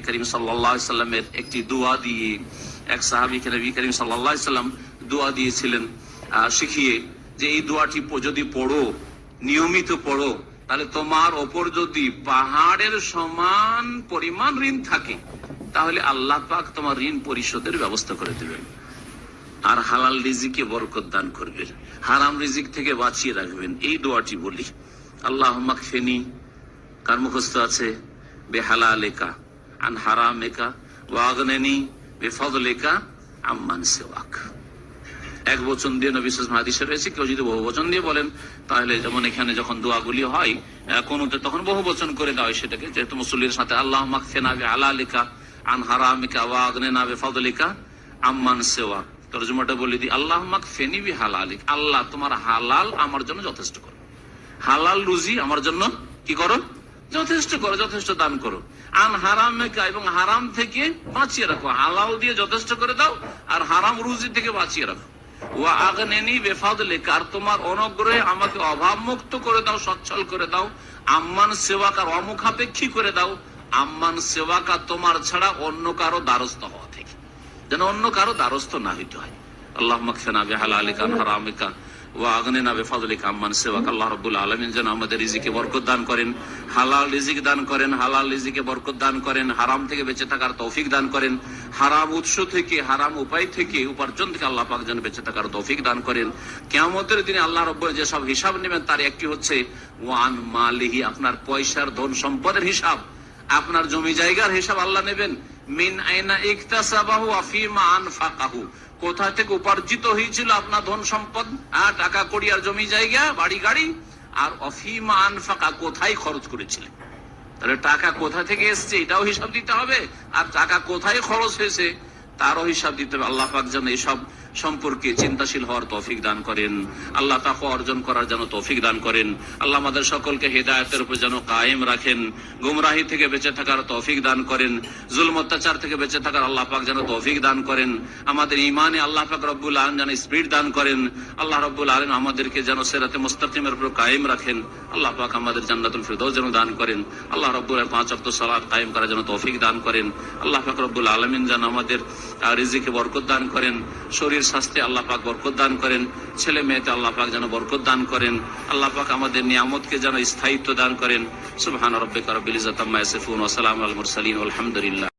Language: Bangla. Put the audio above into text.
করিম সাল্লাহ সাল্লামের একটি দোয়া দিয়ে এক সাহাবিকে নবী করিম সাল্লাহ সাল্লাম দোয়া দিয়েছিলেন শিখিয়ে যে এই দোয়াটি যদি পড়ো, নিয়মিত পড়ো, তাহলে তোমার ওপর যদি পাহাড়ের সমান পরিমাণ ঋণ থাকে, তাহলে আল্লাহ পাক তোমার ঋণ পরিশোধের ব্যবস্থা করে দেবেন। আর হালাল রিজিকে বরকত দান করবেন, হারাম রিজিক থেকে বাঁচিয়ে রাখবেন, এই দোয়াটি বলি। আল্লাহ ফেনি কার মুখস্থ আছে? বেহালা লেখা এক বচন দিয়ে নবী রয়েছে, কেউ যদি বহু বচন দিয়ে বলেন, তাহলে যেমন এখানে যখন দোয়াগুলি হয় কোনোতে তখন বহু বচন করে দেওয়া হয় সেটাকে, যেহেতু মুসল্লির সাথে আল্লাহ মাকফেনা বে আলা লেখা আন হারামিকা ওয়াগনেনা বেফদলিকা আম্মান সেওয়াক তর্জমাটা বলে দিই, আল্লাহ মাক ফেনি বি হালালিক আল্লাহ তোমার হালাল আমার জন্য যথেষ্ট করো। হালাল রুজি আমার জন্য কি করো? যথেষ্ট করো, যথেষ্ট দান করো। আন হারাম মেকা এবং হারাম থেকে বাঁচিয়ে রাখো। হালাল দিয়ে যথেষ্ট করে দাও আর হারাম রুজি থেকে বাঁচিয়ে রাখো। আগনেনি তোমার আমাকে করে দাও, সচ্ছল করে দাও। আম্মান সেবাকার অমুখাপেক্ষী করে দাও। আম্মান সেবাকা তোমার ছাড়া অন্য কারও দ্বারস্থ হওয়া থেকে। যেন অন্য কারও দ্বারস্থ না হইতে হয়। আল্লাহ মকফেনা বেহাল আলিকা হারামিকা। ও আগনেনা বেফাদলিকা আম্মান সেবাক আল্লাহ আমাদের দান করেন দান করেন বরকত দান করেন, হারাম থেকে বেঁচে থাকার তৌফিক দান করেন, হারাম উৎস থেকে, হারাম উপায় থেকে, উপার্জন থেকে আল্লাহ পাক যেন বেঁচে থাকার তৌফিক দান করেন। কেমতের দিনে আল্লাহ রব্বুল যেসব হিসাব নেবেন, তার একটি হচ্ছে, ওয়ান মালিহি, আপনার পয়সার ধন সম্পদের হিসাব। আপনার জমি জায়গার হিসাব আল্লাহ নেবেন মিন আইনা ইকতাসাবাহু আফিমা আনফাকাহু। কোথা থেকে উপার্জিত হয়েছিল আপনার ধন সম্পদ? আর টাকা, কড়ি আর জমি জায়গা, বাড়ি, গাড়ি। আর অফিমা আনফাকা, কোথায় খরচ করেছিলেন তাহলে টাকা কোথা থেকে এসছে? এটাও হিসাব দিতে হবে। আর টাকা কোথায় খরচ হয়েছে? তারও হিসাব দিতে হবে। আল্লাহ পাক যেন এসব সম্পর্কে চিন্তাশীল হওয়ার তৌফিক দান করেন। আল্লাহ তাকে অর্জন করার যেন তৌফিক দান করেন। আল্লাহ আমাদের সকলকে হেদায়তের উপর যেন কায়েম রাখেন। গুমরাহি থেকে বেঁচে থাকার তৌফিক দান করেন। জুলম অত্যাচার থেকে বেঁচে থাকার আল্লাহ পাক যেন তৌফিক দান করেন। আমাদের ইমানে আল্লাহ পাক রব্বুল আলম যেন স্পিড দান করেন। আল্লাহ রব্বুল আলম আমাদেরকে যেন সেরাতে মুস্তাকিমের উপর কায়েম রাখেন। আল্লাহ পাক আমাদের জান্নাতুল ফিরদৌস যেন দান করেন। আল্লাহ রব্বুল পাঁচ অক্ট সালাত কায়েম করার জন্য তৌফিক দান করেন। আল্লাহ পাক রব্বুল আলমিন যেন আমাদের রিজিকে বরকত দান করেন, শরীর স্বাস্থ্যে আল্লাহ পাক বরকত দান করেন, ছেলে মেয়েতে আল্লাহ পাক যেন বরকত দান করেন, আল্লাহ পাক আমাদের নিয়ামতকে যেন স্থায়িত্ব দান করেন। সুবহান রব্বিকা রব্বিল ইজ্জাতি আম্মা ইয়াসিফুন ওয়া সালামুল মুরসালিন আলহামদুলিল্লাহ